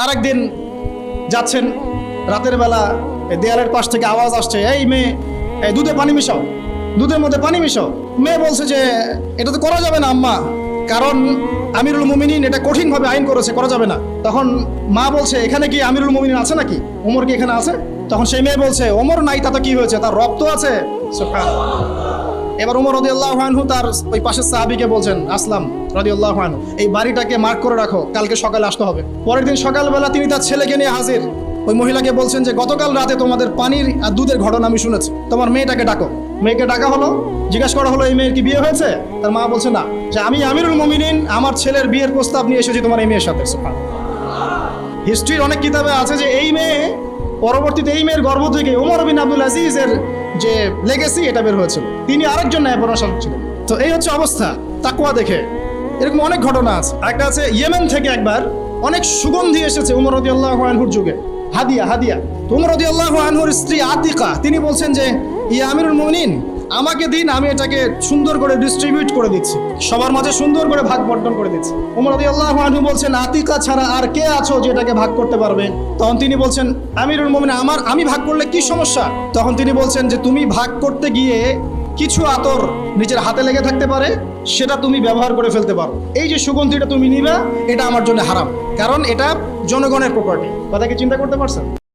আর একদিন যাচ্ছেন, রাতের বেলা দেয়ালের পাশ থেকে আওয়াজ আসছে, এই মেয়ে, এই দুধে পানি মিশাও, দুধের মধ্যে পানি মিশাও। মেয়ে বলছে যে, এটা তো করা যাবে না, আম্মা। কারণ আমিরুল মুমিনিন এটা কঠিনভাবে আইন করেছে, করা যাবে না। তখন মা বলছে, এখানে কি আমিরুল মুমিনিন আছে নাকি? ওমর কি এখানে আছে? তখন সেই মেয়ে বলছে, ওমর নাই, তাতে কি হয়েছে? তার রক্ত আছে। এবার উমর রদিউল্লাহ আনহু তার ওই পাশের সাহাবিকে বলছেন, আসলাম রদিউল্লাহ আনহু। এই বাড়িটাকে মার্ক করে রাখো, কালকে সকালে আসতে হবে। পরের দিন সকালবেলা তিনি তার ছেলেকে নিয়ে হাজির। ওই মহিলাকে বলছেন যে, গতকাল রাতে তোমাদের পানির আর দুধের ঘটনা আমি শুনেছি। তোমার মেয়েটাকে ডাকো। মেয়েকে ডাকা হলো। জিজ্ঞাসা করা হলো, এই মেয়ের কি বিয়ে হয়েছে? তার মা বলছে, না। যে, আমি আমিরুল মমিনিন, আমার ছেলের বিয়ের প্রস্তাব নিয়ে এসেছি তোমার এই মেয়ের সাথে। হিস্ট্রির অনেক কিতাবে আছে যে, এই মেয়ে পরবর্তীতে এই মেয়ের গর্ভ থেকে ওমর বিন আব্দুল আজিজের যে লেগেসি এটা বের হয়েছিল। তিনি আরেকজন ন্যায় প্রশাসক ছিলেন। তো এই হচ্ছে অবস্থা তাকুয়া দেখে। এরকম অনেক ঘটনা আছে। একটা আছে ইয়েমেন থেকে একবার অনেক সুগন্ধি এসেছে উমর রদি আল্লাহ আনহুর যুগে। হাদিয়া হাদিয়া। উমর রদি আল্লাহ আনহুর স্ত্রী আতিকা, তিনি বলছেন যে, ইয়া আমিরুল মুমিনিন আমাকে দিন, আমি এটাকে সুন্দর করে ডিস্ট্রিবিউট করে দিচ্ছি। সবার মাঝে সুন্দর করে ভাগ বন্টন করে দিচ্ছি। উমর রাদিয়াল্লাহু আনহু বলছেন, আতিকা ছাড়া আর কে আছো যে এটাকে ভাগ করতে পারবে? তখন তিনি বলছেন, আমিরুল মুমিন আমার, আমি ভাগ করলে কি সমস্যা? তখন তিনি বলছেন যে, তুমি ভাগ করতে গিয়ে কিছু আতর নিজের হাতে লেগে থাকতে পারে, সেটা তুমি ব্যবহার করে ফেলতে পারো। এই যে সুগন্ধিটা তুমি নিবা, এটা আমার জন্য হারাম। কারণ এটা জনগণের প্রপার্টি কথা কি চিন্তা করতে পারছেন?